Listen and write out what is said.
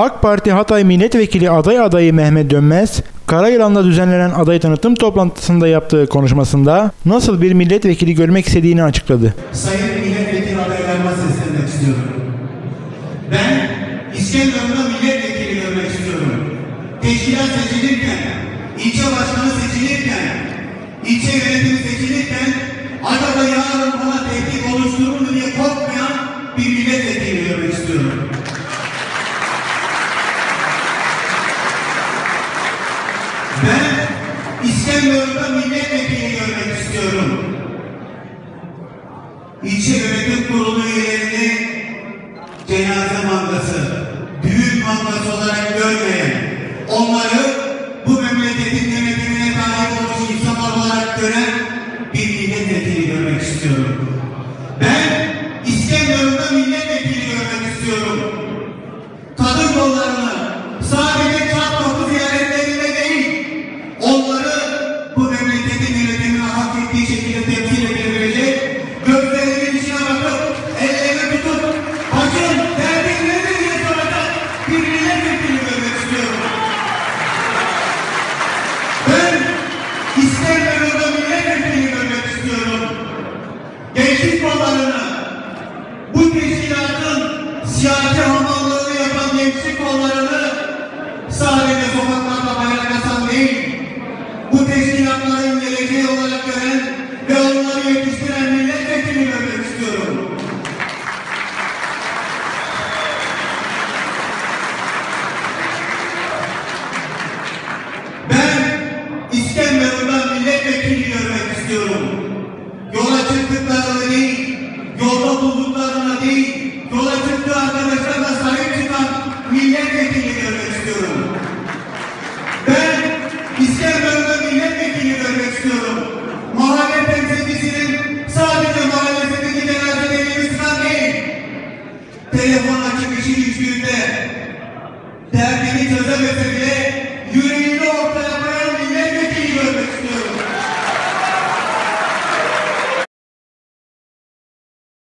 AK Parti Hatay Milletvekili aday adayı Mehmet Dönmez, Karayılan'da düzenlenen aday tanıtım toplantısında yaptığı konuşmasında nasıl bir milletvekili görmek istediğini açıkladı. Sayın milletvekili adaylarıma seslenmek istiyorum. Ben İskenderun'da milletvekili görmek istiyorum. Teşkilat seçilirken, ilçe başkanı seçilirken, ilçe yönetimi seçilirken acaba yarın bana tehdit oluşturur mu diye korkmayan bir milletvekili görmek istiyorum. Ben İskenderun'da milletvekili görmek istiyorum. İlçe yönetim kurulu üyelerini cenaze mangası, düğün mangası olarak görmeyen, onları siyasi hamallığını yapan gençlik kollarını sadece sokaklarda bayrak asan değil, bu teşkilatların geleceği olarak gören ve onları yetiştiren milletvekili görmek istiyorum. Ben İskenderun'dan milletvekili görmek istiyorum. Yola çıktıklarını telefon açıp işi düştüğünde derdini çözemese bile